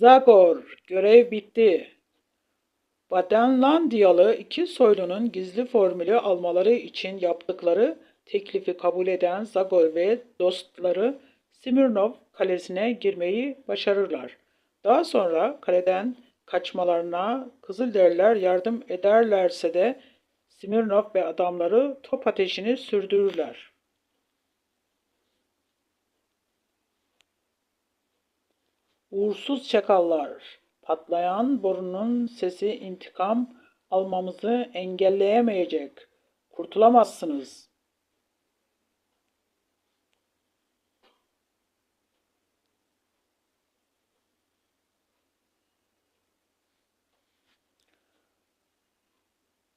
Zagor, görev bitti. Badenlandiyalı iki soylunun gizli formülü almaları için yaptıkları teklifi kabul eden Zagor ve dostları Smirnov kalesine girmeyi başarırlar. Daha sonra kaleden kaçmalarına Kızılderililer yardım ederlerse de Smirnov ve adamları top ateşini sürdürürler. Uğursuz çakallar, patlayan borunun sesi intikam almamızı engelleyemeyecek. Kurtulamazsınız.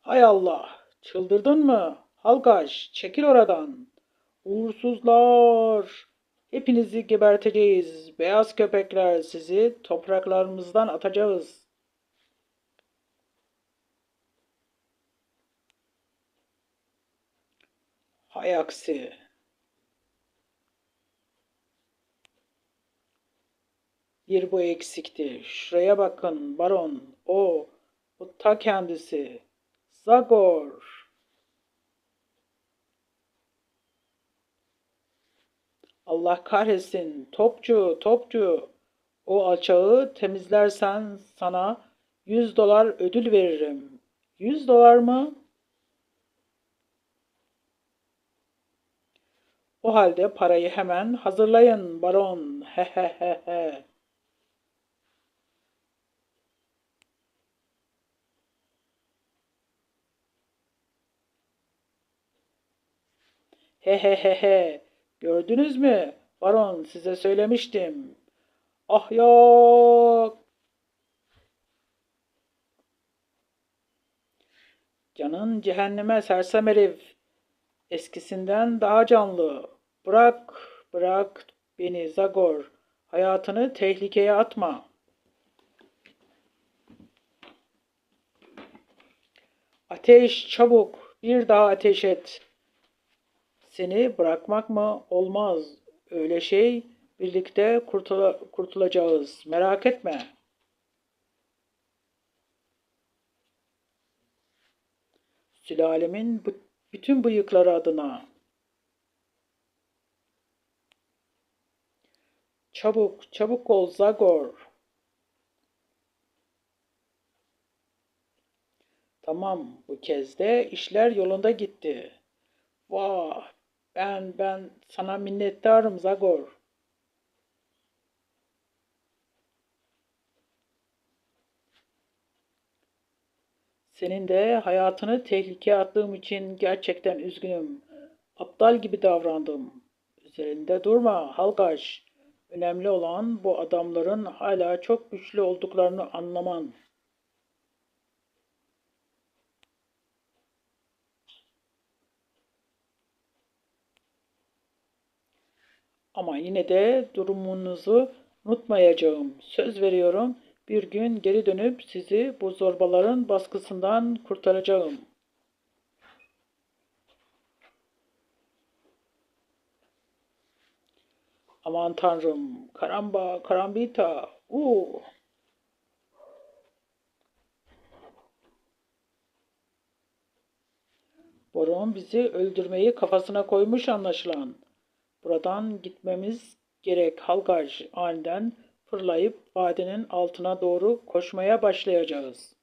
Hay Allah, çıldırdın mı? Halkaş, çekil oradan. Uğursuzlar, hepinizi geberteceğiz. Beyaz köpekler, sizi topraklarımızdan atacağız. Hay aksi. Bir bu eksikti. Şuraya bakın baron. O, o ta kendisi. Zagor. Allah kahretsin. Topçu, topçu. O alçağı temizlersen sana 100 dolar ödül veririm. 100 dolar mı? O halde parayı hemen hazırlayın baron. He he he he. He he he he. Gördünüz mü? Baron size söylemiştim. Ah yok. Canın cehenneme sersem herif. Eskisinden daha canlı. Bırak, bırak beni Zagor. Hayatını tehlikeye atma. Ateş çabuk. Bir daha ateş et. Seni bırakmak mı? Olmaz. Öyle şey. Birlikte kurtula, kurtulacağız. Merak etme. Sülalemin bütün bıyıkları adına. Çabuk, çabuk ol Zagor. Tamam, bu kez de işler yolunda gitti. Vah, ben ben sana minnettarım Zagor. Senin de hayatını tehlikeye attığım için gerçekten üzgünüm. Aptal gibi davrandım. Üzerinde durma Halgaç. Önemli olan bu adamların hala çok güçlü olduklarını anlaman. Ama yine de durumunuzu unutmayacağım. Söz veriyorum bir gün geri dönüp sizi bu zorbaların baskısından kurtaracağım. Aman tanrım, karamba, karambita, uuu. Boron bizi öldürmeyi kafasına koymuş anlaşılan. Buradan gitmemiz gerek Halgaj aniden fırlayıp vadenin altına doğru koşmaya başlayacağız.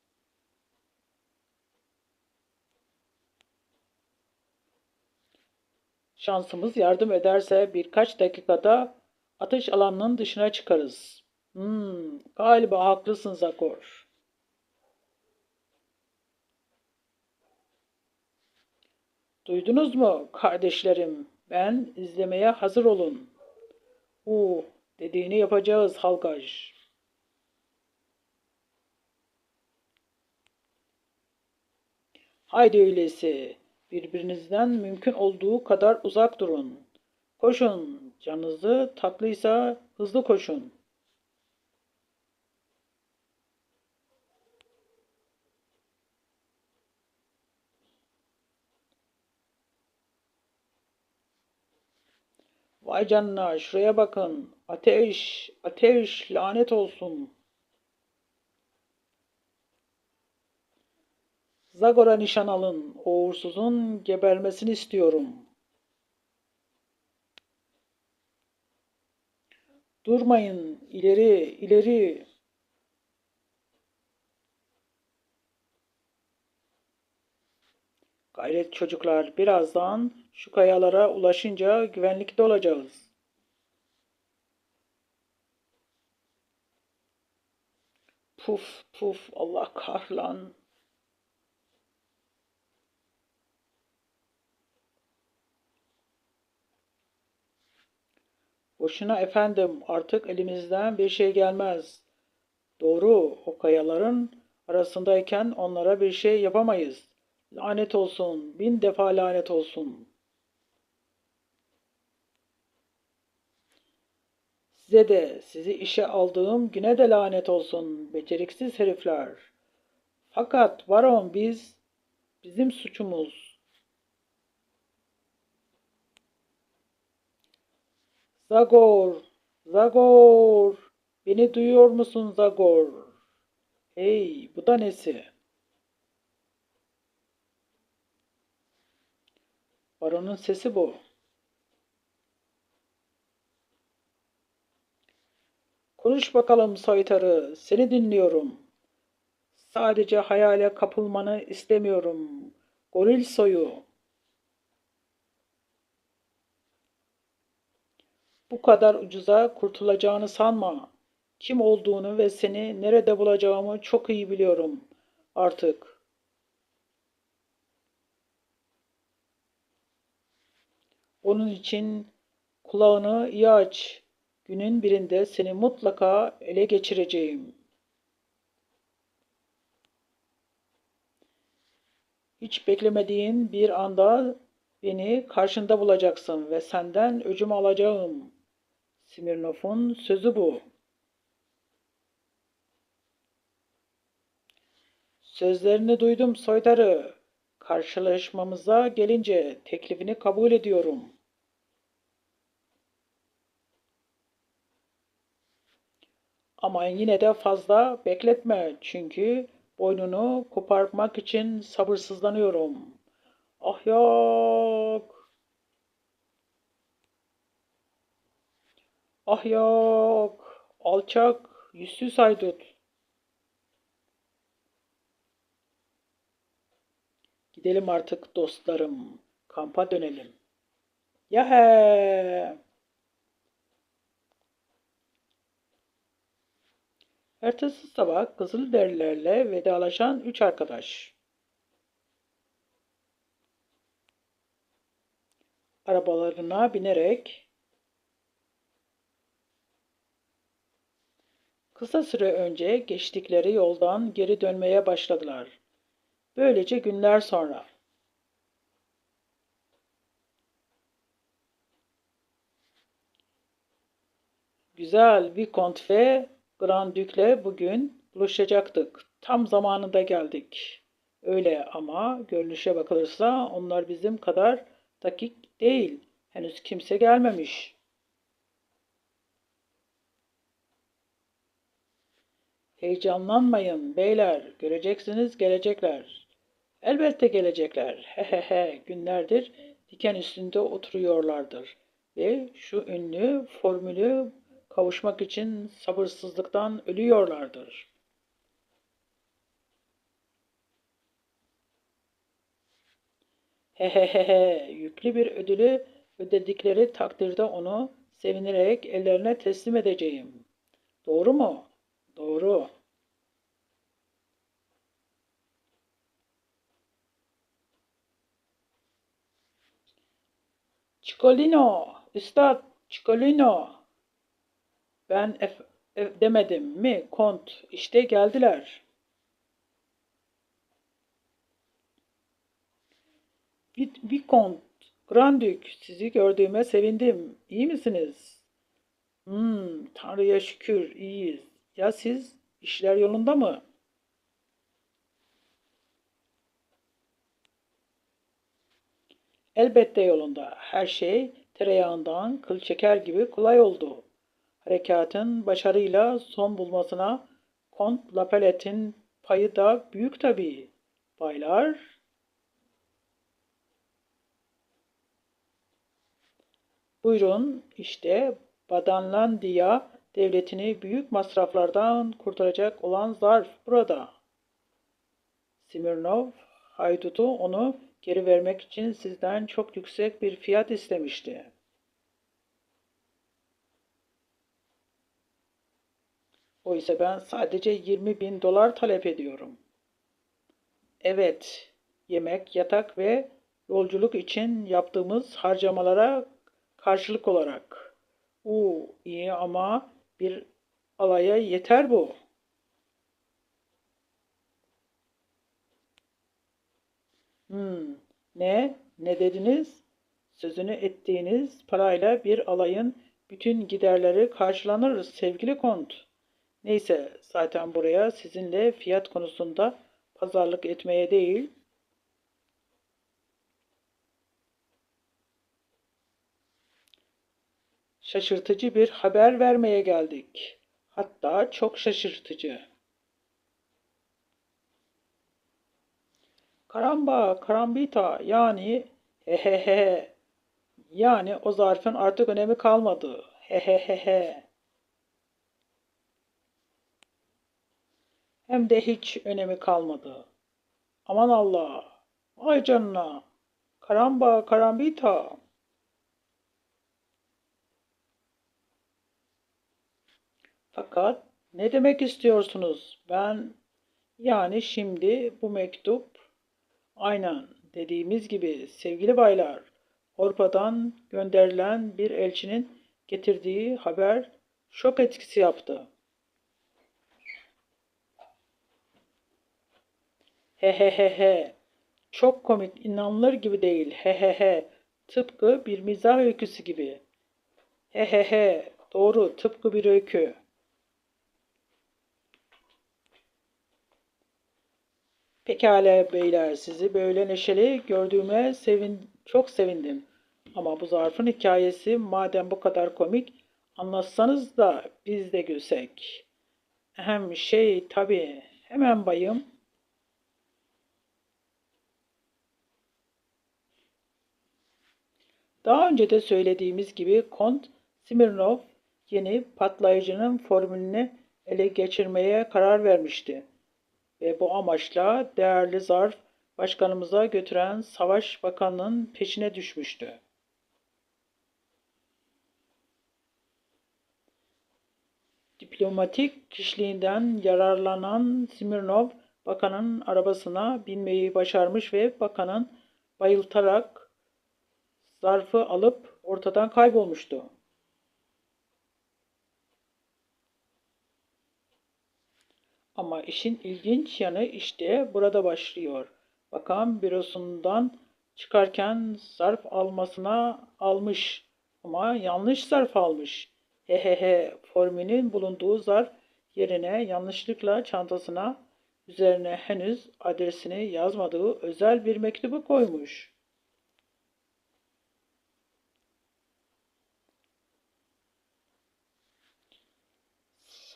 Şansımız yardım ederse birkaç dakikada atış alanının dışına çıkarız. Hmm, galiba haklısın Zakor. Duydunuz mu kardeşlerim? Ben izlemeye hazır olun. U dediğini yapacağız Halkaj. Haydi öyleyse birbirinizden mümkün olduğu kadar uzak durun. Koşun, canınızı tatlıysa hızlı koşun. Vay canına şuraya bakın. Ateş, ateş lanet olsun. Zagor'a nişan alın. Uğursuzun gebermesini istiyorum. Durmayın. ileri, ileri. Gayret çocuklar. Birazdan şu kayalara ulaşınca güvenlikte olacağız. Puf puf Allah kahlan. Boşuna efendim artık elimizden bir şey gelmez. Doğru o kayaların arasındayken onlara bir şey yapamayız. Lanet olsun, bin defa lanet olsun. Size de sizi işe aldığım güne de lanet olsun beceriksiz herifler. Fakat varon biz, bizim suçumuz. Zagor, Zagor, beni duyuyor musun Zagor? Hey, bu da nesi? Baronun sesi bu. Konuş bakalım soytarı, seni dinliyorum. Sadece hayale kapılmanı istemiyorum. Goril soyu. Bu kadar ucuza kurtulacağını sanma. Kim olduğunu ve seni nerede bulacağımı çok iyi biliyorum artık. Onun için kulağını iyi aç. Günün birinde seni mutlaka ele geçireceğim. Hiç beklemediğin bir anda beni karşında bulacaksın ve senden öcümü alacağım. Smirnov'un sözü bu. Sözlerini duydum soytarı. Karşılaşmamıza gelince teklifini kabul ediyorum.'' Ama yine de fazla bekletme çünkü boynunu koparmak için sabırsızlanıyorum. Ah yok. Ah yok. Alçak, yüzsüz haydut. Gidelim artık dostlarım. Kampa dönelim. Yahe! Ertesi sabah Kızılderililerle vedalaşan üç arkadaş. Arabalarına binerek kısa süre önce geçtikleri yoldan geri dönmeye başladılar. Böylece günler sonra Güzel Vicomte ve Grand Duke'le bugün buluşacaktık. Tam zamanında geldik. Öyle ama görünüşe bakılırsa onlar bizim kadar dakik değil. Henüz kimse gelmemiş. Heyecanlanmayın beyler. Göreceksiniz gelecekler. Elbette gelecekler. Hehehe günlerdir diken üstünde oturuyorlardır. Ve şu ünlü formülü kavuşmak için sabırsızlıktan ölüyorlardır. Hehehehe yüklü bir ödülü ödedikleri takdirde onu sevinerek ellerine teslim edeceğim. Doğru mu? Doğru. Çikolino, Üstad, Çikolino. Ben ef, ef demedim mi kont işte geldiler. Vicomte, Grandük sizi gördüğüme sevindim. İyi misiniz? Hmm, Tanrı'ya şükür iyiyiz. Ya siz işler yolunda mı? Elbette yolunda. Her şey tereyağından kıl çeker gibi kolay oldu. Harekatın başarıyla son bulmasına Kont Lapalette'in payı da büyük tabii. baylar. Buyurun işte Badanlandiya devletini büyük masraflardan kurtaracak olan zarf burada. Smirnov haydutu onu geri vermek için sizden çok yüksek bir fiyat istemişti. Oysa ben sadece 20 bin dolar talep ediyorum. Evet, yemek, yatak ve yolculuk için yaptığımız harcamalara karşılık olarak. U iyi ama bir alaya yeter bu. Hmm, ne? Ne dediniz? Sözünü ettiğiniz parayla bir alayın bütün giderleri karşılanır sevgili kont. Neyse zaten buraya sizinle fiyat konusunda pazarlık etmeye değil, şaşırtıcı bir haber vermeye geldik. Hatta çok şaşırtıcı. Karamba, karambita yani hehehe. Yani o zarfın artık önemi kalmadı. Hehehehe. Hem de hiç önemi kalmadı. Aman Allah. Ay canına. Karamba, karambita. Fakat ne demek istiyorsunuz? Ben yani şimdi bu mektup aynen dediğimiz gibi sevgili baylar Avrupa'dan gönderilen bir elçinin getirdiği haber şok etkisi yaptı. He he he he. Çok komik, inanılır gibi değil. He he he. Tıpkı bir mizah öyküsü gibi. He he he. Doğru, tıpkı bir öykü. Pekala beyler, sizi böyle neşeli gördüğüme sevin, çok sevindim. Ama bu zarfın hikayesi madem bu kadar komik, anlatsanız da biz de gülsek. Hem şey tabii, hemen bayım. Daha önce de söylediğimiz gibi Kont Smirnov yeni patlayıcının formülünü ele geçirmeye karar vermişti ve bu amaçla değerli zarf başkanımıza götüren Savaş Bakanı'nın peşine düşmüştü. Diplomatik kişiliğinden yararlanan Smirnov, bakanın arabasına binmeyi başarmış ve bakanın bayıltarak zarfı alıp ortadan kaybolmuştu. Ama işin ilginç yanı işte burada başlıyor. Bakan bürosundan çıkarken zarf almasına almış ama yanlış zarf almış. Hehehe formülün bulunduğu zarf yerine yanlışlıkla çantasına üzerine henüz adresini yazmadığı özel bir mektubu koymuş.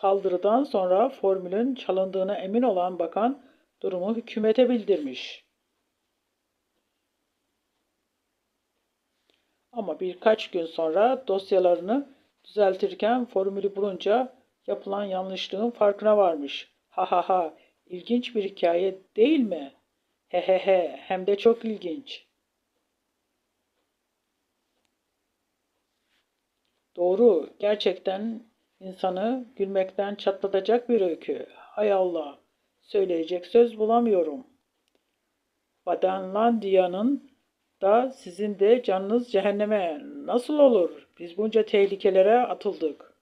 Saldırıdan sonra formülün çalındığına emin olan bakan durumu hükümete bildirmiş. Ama birkaç gün sonra dosyalarını düzeltirken formülü bulunca yapılan yanlışlığın farkına varmış. Ha ha ha, ilginç bir hikaye değil mi? He he he, hem de çok ilginç. Doğru, gerçekten İnsanı gülmekten çatlatacak bir öykü. Hay Allah, söyleyecek söz bulamıyorum. Badenlandiya'nın da sizin de canınız cehenneme nasıl olur? Biz bunca tehlikelere atıldık.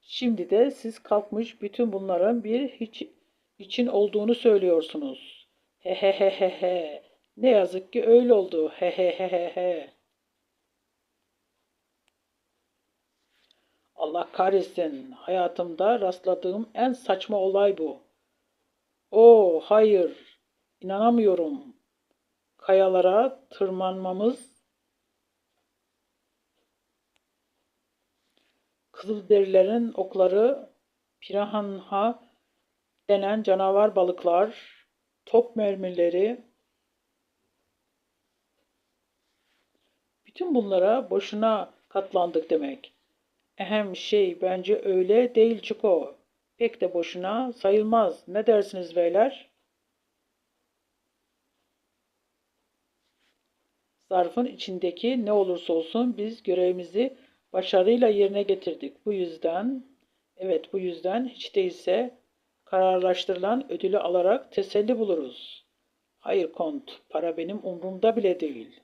Şimdi de siz kalkmış bütün bunların bir hiç için olduğunu söylüyorsunuz. He he he he he. Ne yazık ki öyle oldu. He he he he he. Allah kahretsin. Hayatımda rastladığım en saçma olay bu. Oo, hayır. İnanamıyorum. Kayalara tırmanmamız Kızılderililerin okları, piranha denen canavar balıklar, top mermileri, bütün bunlara boşuna katlandık demek. Ehem şey bence öyle değil Çiko. Pek de boşuna sayılmaz. Ne dersiniz beyler? Zarfın içindeki ne olursa olsun biz görevimizi başarıyla yerine getirdik. Bu yüzden, evet bu yüzden hiç değilse kararlaştırılan ödülü alarak teselli buluruz. Hayır kont, para benim umrumda bile değil.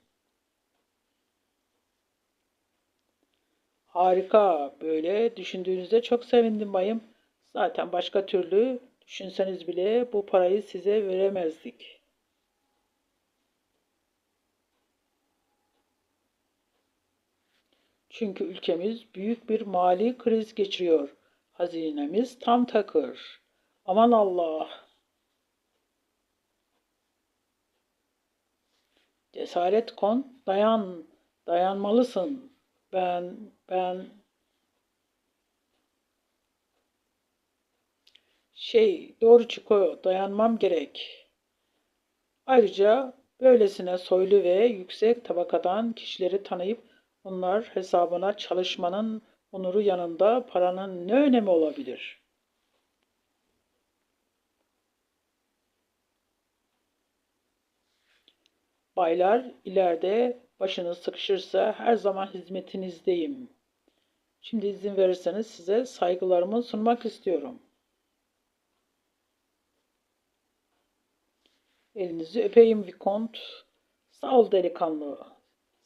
Harika, böyle düşündüğünüzde çok sevindim bayım. Zaten başka türlü düşünseniz bile bu parayı size veremezdik. Çünkü ülkemiz büyük bir mali kriz geçiriyor. Hazinemiz tam takır. Aman Allah. Cesaret kon, dayan, dayanmalısın. Ben, ben şey doğru çıkıyor, dayanmam gerek. Ayrıca böylesine soylu ve yüksek tabakadan kişileri tanıyıp onlar hesabına çalışmanın onuru yanında paranın ne önemi olabilir? Baylar ileride başınız sıkışırsa her zaman hizmetinizdeyim. Şimdi izin verirseniz size saygılarımı sunmak istiyorum. Elinizi öpeyim Vikont. Sağ ol delikanlı.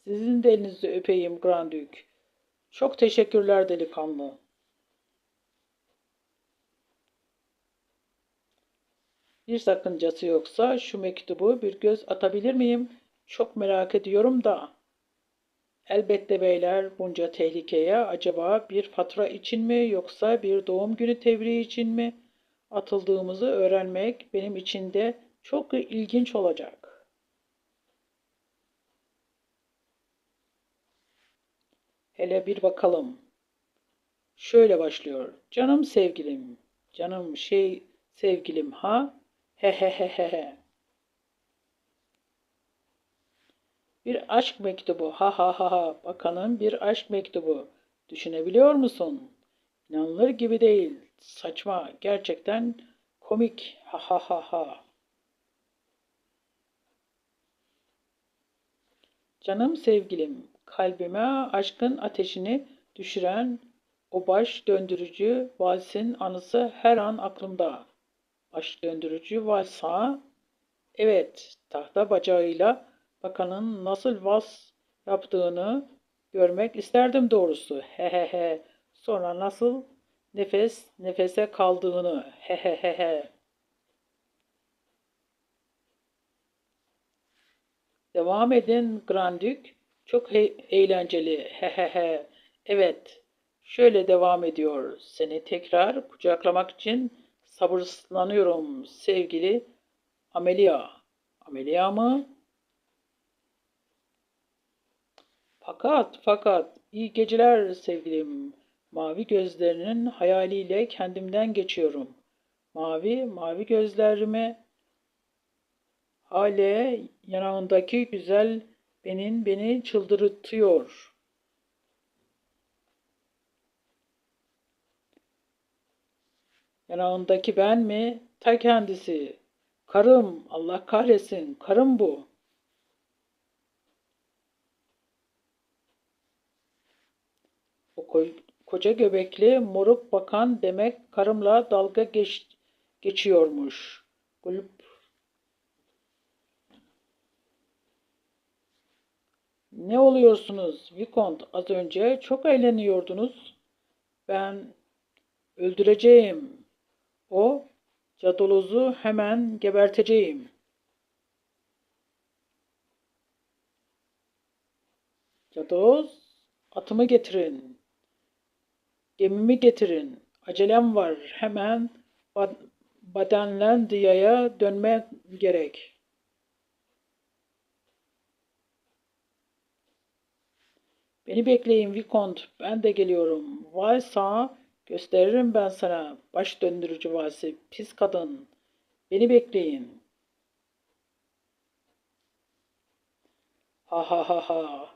Sizin de elinizi öpeyim Grandük. Çok teşekkürler delikanlı. Bir sakıncası yoksa şu mektubu bir göz atabilir miyim? Çok merak ediyorum da. Elbette beyler bunca tehlikeye acaba bir fatura için mi yoksa bir doğum günü tebriği için mi atıldığımızı öğrenmek benim için de çok ilginç olacak. Hele bir bakalım. Şöyle başlıyor. Canım sevgilim, canım şey sevgilim ha, he he he he he. Bir aşk mektubu, ha ha ha ha, bakanın bir aşk mektubu. Düşünebiliyor musun? İnanılır gibi değil, saçma, gerçekten komik, ha ha ha ha. Canım sevgilim, kalbime aşkın ateşini düşüren o baş döndürücü valsin anısı her an aklımda. Baş döndürücü valsa, evet tahta bacağıyla bakanın nasıl vals yaptığını görmek isterdim doğrusu. He he he. Sonra nasıl nefes nefese kaldığını. He he he he. Devam edin Grandük. Çok eğlenceli. He he he. Evet. Şöyle devam ediyor. Seni tekrar kucaklamak için sabırsızlanıyorum sevgili Amelia. Amelia mı? Fakat fakat iyi geceler sevgilim. Mavi gözlerinin hayaliyle kendimden geçiyorum. Mavi mavi gözlerime hale yanağındaki güzel benin beni çıldırtıyor. Yanağındaki ben mi? Ta kendisi. Karım, Allah kahretsin, karım bu. Koca göbekli moruk bakan demek karımla dalga geç, geçiyormuş. Gulp Ne oluyorsunuz Vikont? Az önce çok eğleniyordunuz. Ben öldüreceğim. O cadolozu hemen geberteceğim. Cadoloz atımı getirin. Gemimi getirin. Acelem var. Hemen Badenlandiya'ya dönme gerek. Beni bekleyin Vikont, ben de geliyorum. Vay sağ, gösteririm ben sana. Baş döndürücü vasi, pis kadın. Beni bekleyin. Ha ha ha ha.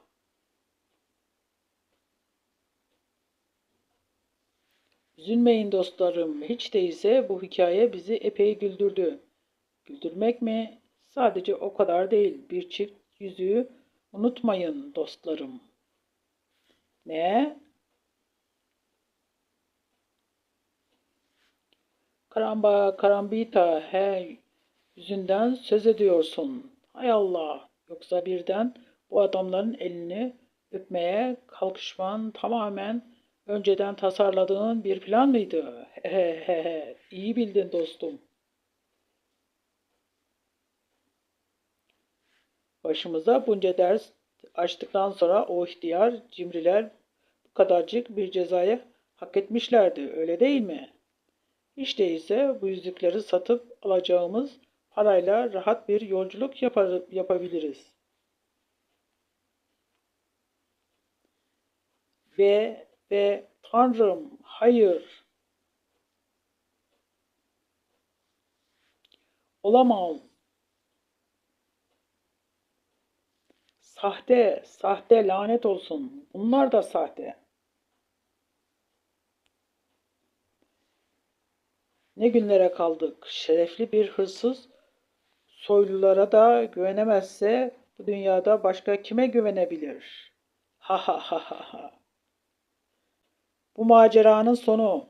Üzülmeyin dostlarım. Hiç değilse bu hikaye bizi epey güldürdü. Güldürmek mi? Sadece o kadar değil. Bir çift yüzüğü unutmayın dostlarım. Ne? Karamba, karambita, he, yüzünden söz ediyorsun. Hay Allah, yoksa birden bu adamların elini öpmeye kalkışman tamamen önceden tasarladığın bir plan mıydı? İyi bildin dostum. Başımıza bunca ders açtıktan sonra o ihtiyar cimriler bu kadarcık bir cezayı hak etmişlerdi, öyle değil mi? Hiç değilse bu yüzükleri satıp alacağımız parayla rahat bir yolculuk yapar, yapabiliriz. Ve ve Tanrım hayır. Olamaz. Sahte, sahte lanet olsun. Bunlar da sahte. Ne günlere kaldık. Şerefli bir hırsız soylulara da güvenemezse bu dünyada başka kime güvenebilir? Ha ha ha ha ha. Bu maceranın sonu